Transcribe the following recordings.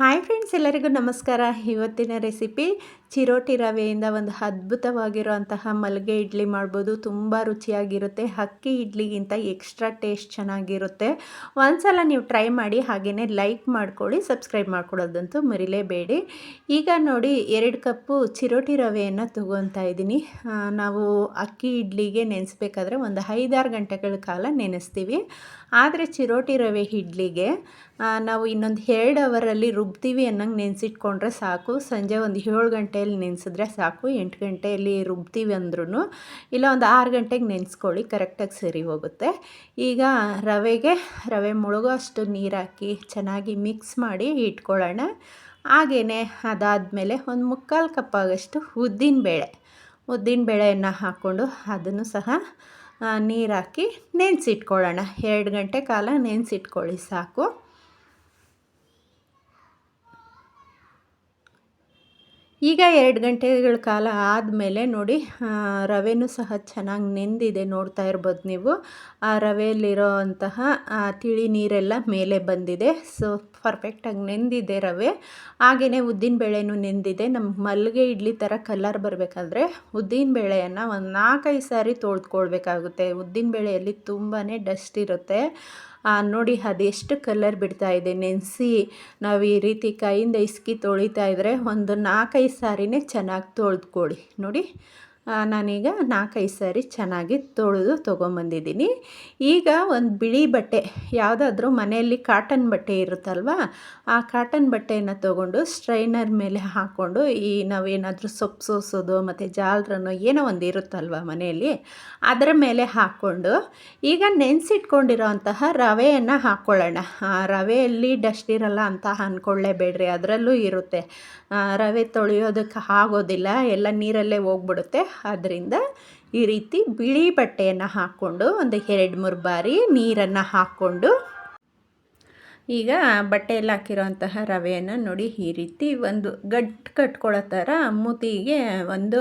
Hi friends ಎಲ್ಲರಿಗೂ ನಮಸ್ಕಾರ. ಇವತ್ತಿನ ರೆಸಿಪಿ ಚಿರೋಟಿ ರವೆಯಿಂದ ಒಂದು ಅದ್ಭುತವಾಗಿರುವಂತಹ ಮಲ್ಲಿಗೆ ಇಡ್ಲಿ ಮಾಡ್ಬೋದು. ತುಂಬ ರುಚಿಯಾಗಿರುತ್ತೆ. ಅಕ್ಕಿ ಇಡ್ಲಿಗಿಂತ ಎಕ್ಸ್ಟ್ರಾ ಟೇಸ್ಟ್ ಚೆನ್ನಾಗಿರುತ್ತೆ. ಒಂದ್ಸಲ ನೀವು ಟ್ರೈ ಮಾಡಿ ಹಾಗೆಯೇ ಲೈಕ್ ಮಾಡ್ಕೊಳ್ಳಿ ಸಬ್ಸ್ಕ್ರೈಬ್ ಮಾಡ್ಕೊಳ್ಳೋದಂತೂ ಮರಿಲೇಬೇಡಿ. ಈಗ ನೋಡಿ ಎರಡು ಕಪ್ಪು ಚಿರೋಟಿ ರವೆಯನ್ನು ತಗೊತಾ ಇದ್ದೀನಿ. ನಾವು ಅಕ್ಕಿ ಇಡ್ಲಿಗೆ ನೆನೆಸ್ಬೇಕಾದ್ರೆ ಒಂದು ಐದಾರು ಗಂಟೆಗಳ ಕಾಲ ನೆನೆಸ್ತೀವಿ. ಆದರೆ ಚಿರೋಟಿ ರವೆ ಇಡ್ಲಿಗೆ ನಾವು ಇನ್ನೊಂದು ಎರಡು ಅವರಲ್ಲಿ ರುಬ್ತೀವಿ ಅನ್ನಂಗೆ ನೆನೆಸಿಟ್ಕೊಂಡ್ರೆ ಸಾಕು. ಸಂಜೆ ಒಂದು ಏಳು ಗಂಟೆಯಲ್ಲಿ ನೆನೆಸಿದ್ರೆ ಸಾಕು. ಎಂಟು ಗಂಟೆಯಲ್ಲಿ ರುಬ್ತೀವಿ ಅಂದ್ರೂ ಇಲ್ಲ ಒಂದು ಆರು ಗಂಟೆಗೆ ನೆನೆಸ್ಕೊಳ್ಳಿ, ಕರೆಕ್ಟಾಗಿ ಸರಿ ಹೋಗುತ್ತೆ. ಈಗ ರವೆಗೆ, ರವೆ ಮುಳುಗೋ ಅಷ್ಟು ನೀರು ಹಾಕಿ ಚೆನ್ನಾಗಿ ಮಿಕ್ಸ್ ಮಾಡಿ ಇಟ್ಕೊಳ್ಳೋಣ. ಹಾಗೆಯೇ ಅದಾದಮೇಲೆ ಒಂದು ಮುಕ್ಕಾಲು ಕಪ್ಪಾಗಷ್ಟು ಉದ್ದಿನ ಬೇಳೆ, ಉದ್ದಿನ ಬೇಳೆಯನ್ನು ಹಾಕ್ಕೊಂಡು ಅದನ್ನು ಸಹ ನೀರು ಹಾಕಿ ನೆನೆಸಿಟ್ಕೊಳ್ಳೋಣ. ಎರಡು ಗಂಟೆ ಕಾಲ ನೆನೆಸಿಟ್ಕೊಳ್ಳಿ ಸಾಕು. ಈಗ ಎರಡು ಗಂಟೆಗಳ ಕಾಲ ಆದಮೇಲೆ ನೋಡಿ ರವೆನೂ ಸಹ ಚೆನ್ನಾಗಿ ನೆಂದಿದೆ ನೋಡ್ತಾ ಇರ್ಬೋದು ನೀವು. ಆ ರವೆಯಲ್ಲಿರೋ ಅಂತಹ ತಿಳಿ ನೀರೆಲ್ಲ ಮೇಲೆ ಬಂದಿದೆ. ಸೊ ಪರ್ಫೆಕ್ಟಾಗಿ ನೆಂದಿದೆ ರವೆ. ಹಾಗೆಯೇ ಬೇಳೆನೂ ನೆಂದಿದೆ. ನಮ್ಮ ಮಲ್ಲಿಗೆ ಇಡ್ಲಿ ಥರ ಕಲರ್ ಬರಬೇಕಾದ್ರೆ ಬೇಳೆಯನ್ನು ಒಂದು ನಾಲ್ಕೈದು ಸಾರಿ ತೊಳೆದ್ಕೊಳ್ಬೇಕಾಗುತ್ತೆ. ಬೇಳೆಯಲ್ಲಿ ತುಂಬಾ ಡಸ್ಟ್ ಇರುತ್ತೆ. ನೋಡಿ, ಅದೆಷ್ಟು ಕಲರ್ ಬಿಡ್ತಾ ಇದೆ. ನೆನೆಸಿ, ನಾವು ಈ ರೀತಿ ಕೈಯಿಂದ ಇಸ್ಕಿ ತೊಳಿತಾ ಇದ್ದರೆ ಒಂದು ನಾಲ್ಕೈದು ಸಾರಿನೇ ಚೆನ್ನಾಗಿ ತೊಳೆದುಕೊಳ್ಳಿ. ನೋಡಿ ನಾನೀಗ ನಾಲ್ಕೈದು ಸಾರಿ ಚೆನ್ನಾಗಿ ತೊಳೆದು ತೊಗೊಂಬಂದಿದ್ದೀನಿ. ಈಗ ಒಂದು ಬಿಳಿ ಬಟ್ಟೆ, ಯಾವುದಾದ್ರೂ ಮನೆಯಲ್ಲಿ ಕಾಟನ್ ಬಟ್ಟೆ ಇರುತ್ತಲ್ವ, ಆ ಕಾಟನ್ ಬಟ್ಟೆಯನ್ನು ತೊಗೊಂಡು ಸ್ಟ್ರೈನರ್ ಮೇಲೆ ಹಾಕ್ಕೊಂಡು ಈ ನಾವೇನಾದರೂ ಸೊಪ್ಪು ಸೋಸೋದು ಮತ್ತು ಜಾಲ್ರನ್ನು ಏನೋ ಒಂದು ಇರುತ್ತಲ್ವ ಮನೆಯಲ್ಲಿ, ಅದರ ಮೇಲೆ ಹಾಕ್ಕೊಂಡು ಈಗ ನೆನೆಸಿಟ್ಕೊಂಡಿರೋ ಅಂತಹ ರವೆಯನ್ನು ಹಾಕ್ಕೊಳ್ಳೋಣ ರವೆಯಲ್ಲಿ ಡಸ್ಟ್ ಇರಲ್ಲ ಅಂತ ಅಂದ್ಕೊಳ್ಳೇಬೇಡ್ರಿ ಅದರಲ್ಲೂ ಇರುತ್ತೆ. ರವೆ ತೊಳೆಯೋದಕ್ಕೆ ಆಗೋದಿಲ್ಲ, ಎಲ್ಲ ನೀರಲ್ಲೇ ಹೋಗ್ಬಿಡುತ್ತೆ. ಆದ್ದರಿಂದ ಈ ರೀತಿ ಬಿಳಿ ಬಟ್ಟೆಯನ್ನು ಹಾಕ್ಕೊಂಡು ಒಂದು ಎರಡು ಮೂರು ಬಾರಿ ನೀರನ್ನು ಹಾಕ್ಕೊಂಡು ಈಗ ಬಟ್ಟೆಯಲ್ಲಿ ಹಾಕಿರೋಂತಹ ರವೆಯನ್ನು ನೋಡಿ ಈ ರೀತಿ ಒಂದು ಗಟ್ಟು ಕಟ್ಕೊಳ್ಳೋ ಥರ ಮೂತಿಗೆ ಒಂದು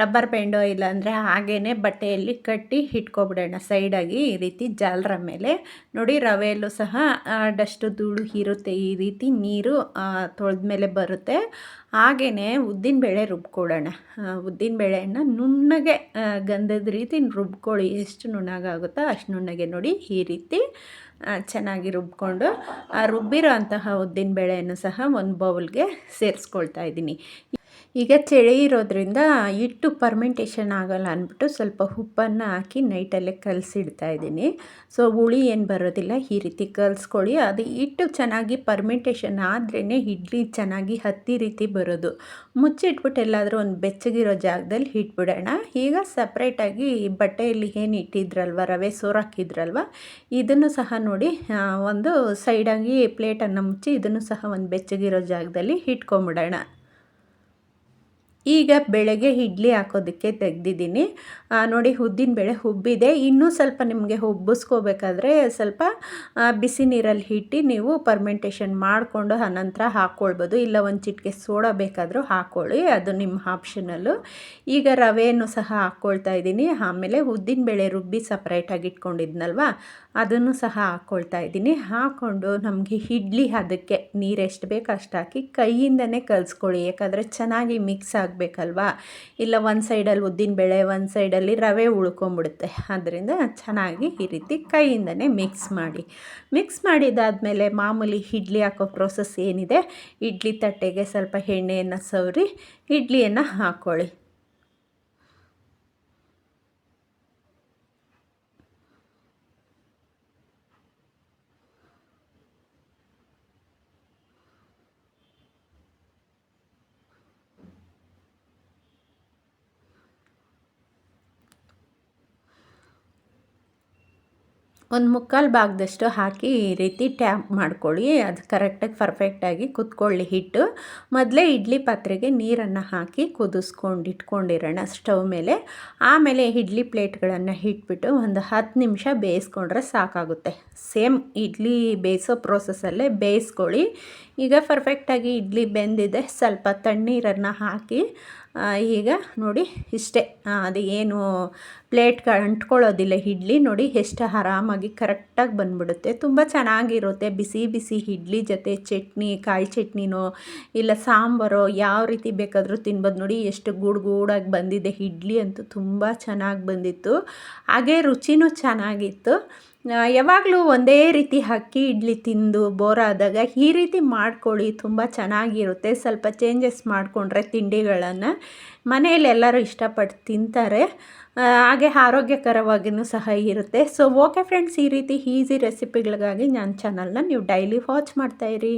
ರಬ್ಬರ್ ಬ್ಯಾಂಡೋ ಇಲ್ಲಾಂದರೆ ಹಾಗೇ ಬಟ್ಟೆಯಲ್ಲಿ ಕಟ್ಟಿ ಇಟ್ಕೊಬಿಡೋಣ. ಸೈಡಾಗಿ ಈ ರೀತಿ ಜಾಲರ ಮೇಲೆ ನೋಡಿ ರವೆಯಲ್ಲೂ ಸಹ ಡಸ್ಟು ಧೂಳು ಇರುತ್ತೆ ಈ ರೀತಿ ನೀರು ತೊಳೆದ ಮೇಲೆ ಬರುತ್ತೆ. ಹಾಗೆಯೇ ರುಬ್ಕೊಡೋಣ ಉದ್ದಿನಬೇಳೆಯನ್ನು ನುಣ್ಣಗೆ ಗಂಧದ ರೀತಿ ರುಬ್ಕೊಳ್ಳಿ. ಎಷ್ಟು ನುಣ್ಣಗಾಗುತ್ತೋ ಅಷ್ಟು ನುಣ್ಣಗೆ ನೋಡಿ ಈ ರೀತಿ ಚೆನ್ನಾಗಿ ರುಬ್ಕೊಂಡು ಆ ರುಬ್ಬಿರೋ ಅಂತಹ ಉದ್ದಿನ ಬೇಳೆಯನ್ನು ಸಹ ಒಂದು ಬೌಲ್ಗೆ ಸೇರಿಸ್ಕೊಳ್ತಾ ಇದ್ದೀನಿ. ಈಗ ಚಳಿ ಇರೋದ್ರಿಂದ ಹಿಟ್ಟು ಪರ್ಮೆಂಟೇಷನ್ ಆಗೋಲ್ಲ ಅಂದ್ಬಿಟ್ಟು ಸ್ವಲ್ಪ ಉಪ್ಪನ್ನು ಹಾಕಿ ನೈಟಲ್ಲೇ ಕಲಸಿಡ್ತಾ ಇದ್ದೀನಿ. ಸೊ ಹುಳಿ ಏನು ಬರೋದಿಲ್ಲ, ಈ ರೀತಿ ಕಲಿಸ್ಕೊಳ್ಳಿ. ಅದು ಹಿಟ್ಟು ಚೆನ್ನಾಗಿ ಪರ್ಮೆಂಟೇಷನ್ ಆದ್ರೇ ಇಡ್ಲಿ ಚೆನ್ನಾಗಿ ಹತ್ತಿ ರೀತಿ ಬರೋದು. ಮುಚ್ಚಿಟ್ಬಿಟ್ಟು ಎಲ್ಲಾದರೂ ಒಂದು ಬೆಚ್ಚಗಿರೋ ಜಾಗದಲ್ಲಿ ಇಟ್ಬಿಡೋಣ. ಈಗ ಸಪ್ರೇಟಾಗಿ ಬಟ್ಟೆಯಲ್ಲಿ ಏನು ಇಟ್ಟಿದ್ರಲ್ವ, ರವೆ ಸೋರಾಕಿದ್ರಲ್ವ ಇದನ್ನು ಸಹ ನೋಡಿ ಒಂದು ಸೈಡಾಗಿ ಪ್ಲೇಟನ್ನು ಮುಚ್ಚಿ ಇದನ್ನು ಸಹ ಒಂದು ಬೆಚ್ಚಗಿರೋ ಜಾಗದಲ್ಲಿ ಇಟ್ಕೊಂಬಿಡೋಣ ಈಗ ಬೆಳಗ್ಗೆ ಇಡ್ಲಿ ಹಾಕೋದಕ್ಕೆ ತೆಗ್ದಿದ್ದೀನಿ. ನೋಡಿ ಉದ್ದಿನ ಬೇಳೆ ಹುಬ್ಬಿದೆ. ಇನ್ನೂ ಸ್ವಲ್ಪ ನಿಮಗೆ ಹುಬ್ಬಿಸ್ಕೋಬೇಕಾದ್ರೆ ಸ್ವಲ್ಪ ಬಿಸಿ ನೀರಲ್ಲಿ ಇಟ್ಟು ನೀವು ಪರ್ಮೆಂಟೇಷನ್ ಮಾಡಿಕೊಂಡು ಅನಂತರ ಹಾಕ್ಕೊಳ್ಬೋದು ಇಲ್ಲ ಒಂದು ಚಿಟಿಕೆ ಸೋಡಾ ಬೇಕಾದರೂ ಹಾಕ್ಕೊಳ್ಳಿ ಅದು ನಿಮ್ಮ ಆಪ್ಷನಲ್ಲು ಈಗ ರವೆಯನ್ನು ಸಹ ಹಾಕ್ಕೊಳ್ತಾ ಇದ್ದೀನಿ. ಆಮೇಲೆ ಉದ್ದಿನ ಬೇಳೆ ರುಬ್ಬಿ ಸಪ್ರೇಟಾಗಿ ಇಟ್ಕೊಂಡಿದ್ನಲ್ವ, ಅದನ್ನು ಸಹ ಹಾಕ್ಕೊಳ್ತಾ ಇದ್ದೀನಿ. ಹಾಕ್ಕೊಂಡು ನಮಗೆ ಇಡ್ಲಿ ಅದಕ್ಕೆ ನೀರೆಷ್ಟು ಬೇಕು ಅಷ್ಟು ಹಾಕಿ ಕೈಯಿಂದನೇ ಕಲಿಸ್ಕೊಳ್ಳಿ. ಯಾಕಂದರೆ ಚೆನ್ನಾಗಿ ಮಿಕ್ಸ್ ಆಗಬೇಕಲ್ವಾ ಇಲ್ಲ ಒಂದು ಸೈಡಲ್ಲಿ ಉದ್ದಿನ ಬೇಳೆ, ಒಂದು ಸೈಡಲ್ಲಿ ರವೆ ಉಳ್ಕೊಂಬಿಡುತ್ತೆ ಅದರಿಂದ ಚೆನ್ನಾಗಿ ಈ ರೀತಿ ಕೈಯಿಂದನೇ ಮಿಕ್ಸ್ ಮಾಡಿ. ಮಿಕ್ಸ್ ಮಾಡಿದಾದಮೇಲೆ ಮಾಮೂಲಿ ಇಡ್ಲಿ ಹಾಕೋ ಪ್ರೋಸೆಸ್ ಏನಿದೆ? ಇಡ್ಲಿ ತಟ್ಟೆಗೆ ಸ್ವಲ್ಪ ಎಣ್ಣೆಯನ್ನು ಸವರಿ, ಇಡ್ಲಿಯನ್ನು ಹಾಕ್ಕೊಳ್ಳಿ ಒಂದು ಮುಕ್ಕಾಲು ಭಾಗದಷ್ಟು ಹಾಕಿ ಈ ರೀತಿ ಟ್ಯಾಪ್ ಮಾಡ್ಕೊಳ್ಳಿ. ಅದು ಕರೆಕ್ಟಾಗಿ ಪರ್ಫೆಕ್ಟಾಗಿ ಕುತ್ಕೊಳ್ಳಿ ಹಿಟ್ಟು. ಮೊದಲೇ ಇಡ್ಲಿ ಪಾತ್ರೆಗೆ ನೀರನ್ನು ಹಾಕಿ ಕುದಿಸ್ಕೊಂಡು ಇಟ್ಕೊಂಡಿರೋಣ ಸ್ಟವ್ ಮೇಲೆ. ಆಮೇಲೆ ಇಡ್ಲಿ ಪ್ಲೇಟ್ಗಳನ್ನು ಇಟ್ಬಿಟ್ಟು ಒಂದು ಹತ್ತು ನಿಮಿಷ ಬೇಯಿಸ್ಕೊಂಡ್ರೆ ಸಾಕಾಗುತ್ತೆ. ಸೇಮ್ ಇಡ್ಲಿ ಬೇಯಿಸೋ ಪ್ರೋಸೆಸ್ಸಲ್ಲೇ ಬೇಯಿಸ್ಕೊಳ್ಳಿ. ಈಗ ಪರ್ಫೆಕ್ಟಾಗಿ ಇಡ್ಲಿ ಬೆಂದಿದೆ. ಸ್ವಲ್ಪ ತಣ್ಣೀರನ್ನು ಹಾಕಿ ಈಗ ನೋಡಿ ಇಷ್ಟೇ. ಅದು ಏನು ಪ್ಲೇಟ್ಗಳು ಅಂಟ್ಕೊಳ್ಳೋದಿಲ್ಲ, ಇಡ್ಲಿ ನೋಡಿ ಎಷ್ಟು ಆರಾಮಾಗಿ ಕರೆಕ್ಟಾಗಿ ಬಂದ್ಬಿಡುತ್ತೆ. ತುಂಬ ಚೆನ್ನಾಗಿರುತ್ತೆ. ಬಿಸಿ ಬಿಸಿ ಇಡ್ಲಿ ಜೊತೆ ಚಟ್ನಿ, ಕಾಯಿ ಚಟ್ನಿನೋ, ಇಲ್ಲ ಸಾಂಬಾರೋ, ಯಾವ ರೀತಿ ಬೇಕಾದರೂ ತಿನ್ಬೋದು ನೋಡಿ ಎಷ್ಟು ಗೂಡು ಗೂಡಾಗಿ ಬಂದಿದೆ. ಇಡ್ಲಿ ಅಂತೂ ತುಂಬ ಚೆನ್ನಾಗಿ ಬಂದಿತ್ತು. ಹಾಗೆ ರುಚಿನೂ ಚೆನ್ನಾಗಿತ್ತು. ಯಾವಾಗಲೂ ಒಂದೇ ರೀತಿ ಅಕ್ಕಿ ಇಡ್ಲಿ ತಿಂದು ಬೋರ್ ಆದಾಗ ಈ ರೀತಿ ಮಾಡ್ಕೊಳ್ಳಿ, ತುಂಬ ಚೆನ್ನಾಗಿರುತ್ತೆ. ಸ್ವಲ್ಪ ಚೇಂಜಸ್ ಮಾಡಿಕೊಂಡ್ರೆ ತಿಂಡಿಗಳನ್ನು. ಮನೆಯಲ್ಲಿ ಎಲ್ಲರೂ ಇಷ್ಟಪಟ್ಟು ತಿಂತಾರೆ. ಹಾಗೆ ಆರೋಗ್ಯಕರವಾಗಿಯೂ ಸಹ ಇರುತ್ತೆ. ಸೊ ಓಕೆ ಫ್ರೆಂಡ್ಸ್ ಈ ರೀತಿ ಈಸಿ ರೆಸಿಪಿಗಳಿಗಾಗಿ ನನ್ನ ಚಾನಲ್ನ ನೀವು ಡೈಲಿ ವಾಚ್ ಮಾಡ್ತಾಯಿರಿ